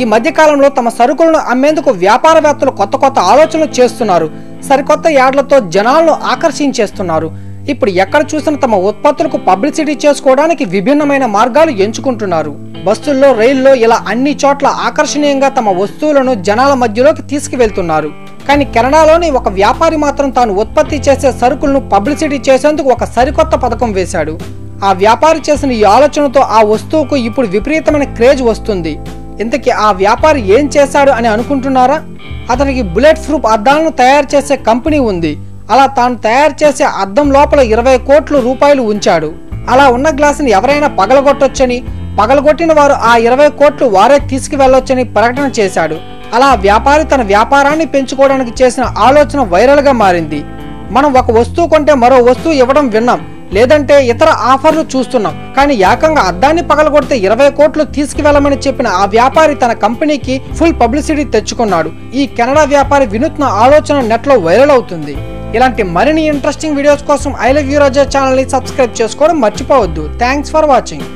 ఈ మధ్యకాలంలో తమ సరుకులను అమ్మేందుకు వ్యాపారవేత్తలు కొత్త కొత్త ఆలోచనలు చేస్తున్నారు. సరికొత్త యాడ్లతో జనాలను ఆకర్షించేస్తున్నారు. ఇప్పుడు ఎక్కడ చూసినా తమ ఉత్పత్తులకు పబ్లిసిటీ చేసుకోవడానికి విభిన్నమైన మార్గాలు ఎంచుకుంటున్నారు. బస్సుల్లో రైల్లో ఇలా అన్ని చోట్ల ఆకర్షణీయంగా తమ వస్తువులను జనాల మధ్యలోకి తీసుకువెళ్తున్నారు. కానీ కెనడాలోని ఒక వ్యాపారి మాత్రం తాను ఉత్పత్తి చేసే సరుకులను పబ్లిసిటీ చేసేందుకు ఒక సరికొత్త పథకం వేశాడు. ఆ వ్యాపారి చేసిన ఈ ఆలోచనతో ఆ వస్తువుకు ఇప్పుడు విపరీతమైన క్రేజ్ వస్తుంది. ఇంతకీ ఆ వ్యాపారి ఏం చేశాడు అని అనుకుంటున్నారా? అతనికి బుల్లెట్ ప్రూఫ్ అద్దాలను తయారు చేసే కంపెనీ ఉంది. అలా తాను తయారు చేసే అద్దం లోపల ఇరవై కోట్ల రూపాయలు ఉంచాడు. అలా ఉన్న గ్లాసుని ఎవరైనా పగలగొట్టొచ్చని పగలగొట్టిన వారు ఆ ఇరవై కోట్లు వారే తీసుకువెళ్ళొచ్చని ప్రకటన చేశాడు. అలా వ్యాపారి తన వ్యాపారాన్ని పెంచుకోవడానికి చేసిన ఆలోచన వైరల్గా మారింది. మనం ఒక వస్తువు కొంటే మరో వస్తువు ఇవ్వడం విన్నాం. లేదంటే ఇతర ఆఫర్లు చూస్తున్నాం. కానీ ఏకంగా అద్దాన్ని పగలగొడితే ఇరవై కోట్లు తీసుకువెళ్ళమని చెప్పిన ఆ వ్యాపారి తన కంపెనీకి ఫుల్ పబ్లిసిటీ తెచ్చుకున్నాడు. ఈ కెనడా వ్యాపారి వినూత్న ఆలోచన నెట్లో వైరల్ అవుతుంది. ఇలాంటి మరిన్ని ఇంట్రెస్టింగ్ వీడియోస్ కోసం ఐ లవ్ యూ రాజా ఛానల్ని సబ్స్క్రైబ్ చేసుకోవడం మర్చిపోవద్దు. Thanks for watching